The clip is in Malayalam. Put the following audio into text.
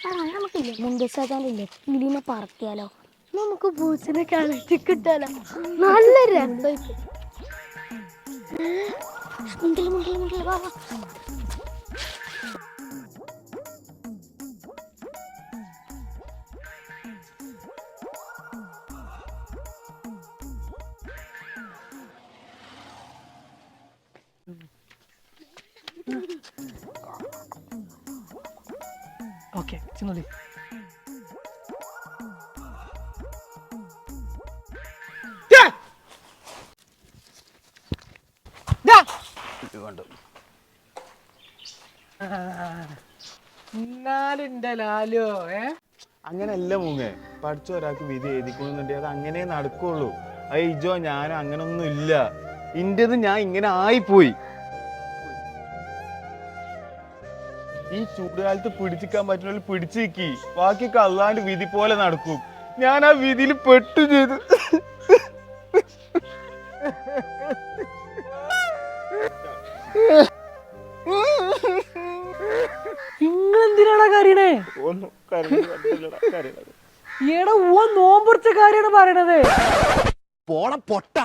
നമുക്കില്ലേ മുണ്ടസാജാനില്ലേ കിളിനെ പറത്തിയാലോ? നമുക്ക് പൂച്ചനെ കളക്ട് കിട്ടാലോ? നല്ല രസമായിരിക്കും മുണ്ടിൽ മുണ്ടിൽ മുണ്ടിൽ വാ വാ. ഓക്കെ ചെന്നോളി എന്നാലുണ്ട് ലാലോ ഏ? അങ്ങനല്ല മൂങ്ങേ. പഠിച്ച ഒരാൾക്ക് വിധി എഴുതിക്കൊള്ളുന്നുണ്ടെങ്കിൽ അത് അങ്ങനെ നടക്കുള്ളൂ. അയ്യോ ഞാൻ അങ്ങനൊന്നും ഇല്ല ഇന്റത് ഞാൻ ഇങ്ങനെ ആയിപ്പോയി. ഈ ചൂടുകാലത്ത് പിടിച്ചിക്കാൻ പറ്റുന്ന പിടിച്ചു നിക്കി ബാക്കിയൊക്കെ അല്ലാണ്ട് വിധി പോലെ നടക്കും. ഞാൻ ആ വിധിയിൽ പെട്ടു ചെയ്തു. കാര്യണേ? കണ്ടില്ലടാ, കരയണത്. ഓ നോമ്പുറച്ച കാര്യമാണ് പറയണത്. പോണ പൊട്ട.